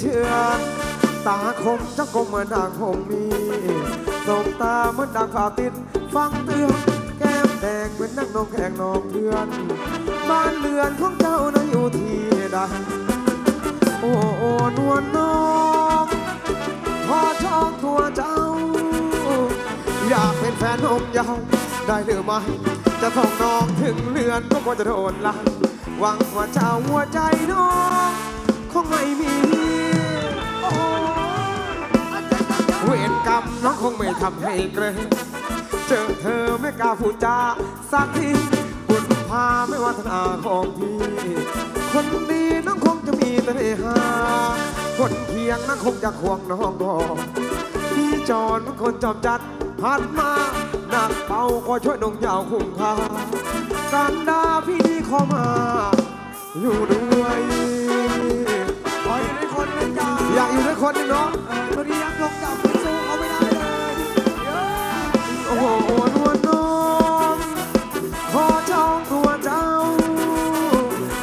เชื่อ ตาคมจะกมเหมือนนางคงมีสบตาเหมือนดังฝ่าติด ฟังเตือนแก้มแดงเป็นนักนองแข่งนองเพื่อน บ้านเรือนของเจ้านั้นอยู่ที่ใดโอ้โอ้นวลน้องพอชอบตัวเจ้า อยากเป็นแฟนนมยาวได้หรือไม่จะส่งน้องถึงเรือนก็ควรจะโดนลันหวังว่าเจ้าหัวใจน้อง คงไม่มีเวรกรรมน้องคงไม่ทำให้เกรงเจอเธอไม่กล้าพูดจาสักทีบุญพาไม่ว่าทนาของพี่คนดีน้องคงจะมีแต่เฮฮาคนเคียงน้องคงจะควงน้องก่อนพี่จอนคนจอมจัดหันมาหนักเบาก็ช่วยนงยาวคุ้มค่าการดาพี่นี่ขอมา อยู่ด้วย อยากอยู่ด้วยคนหนึงเนาะเออวันนี้ยังยกจับไปสู้เขาไม่ได้เลยโอ้โหนวลน้องขอจองตัวเจ้า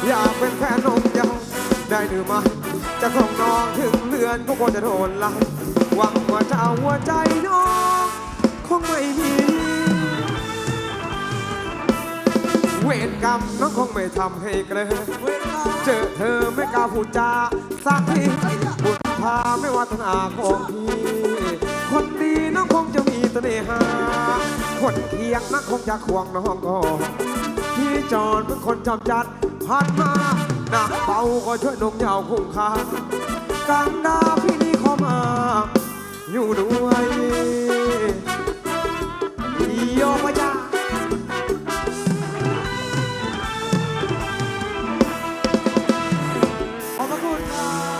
อยากเป็นแฟนนงยาวได้หรือไม่จะส่งน้องถึงเรือนก็ควรจะโดนไล่หวังว่าเจ้าหัวใจน้องคงไม่มีเวรกรรมน้องคงไม่ทำให้เกลอเจอเธอไม่กล้าพูดจาสักที พาไม่ว่าทนอาของพี่ คนดีน้องคงจะมีตเสน่หา คนเคียงนักคงจะควงน้องก่อพี่จอนเป็นคนจำบจัดผ่านมาหนักเบาก็ช่วยนงเยาวคงคากลางดาพี่นี่ขอมา อยู่ด้วยโยกจ้าขอบคุณครับ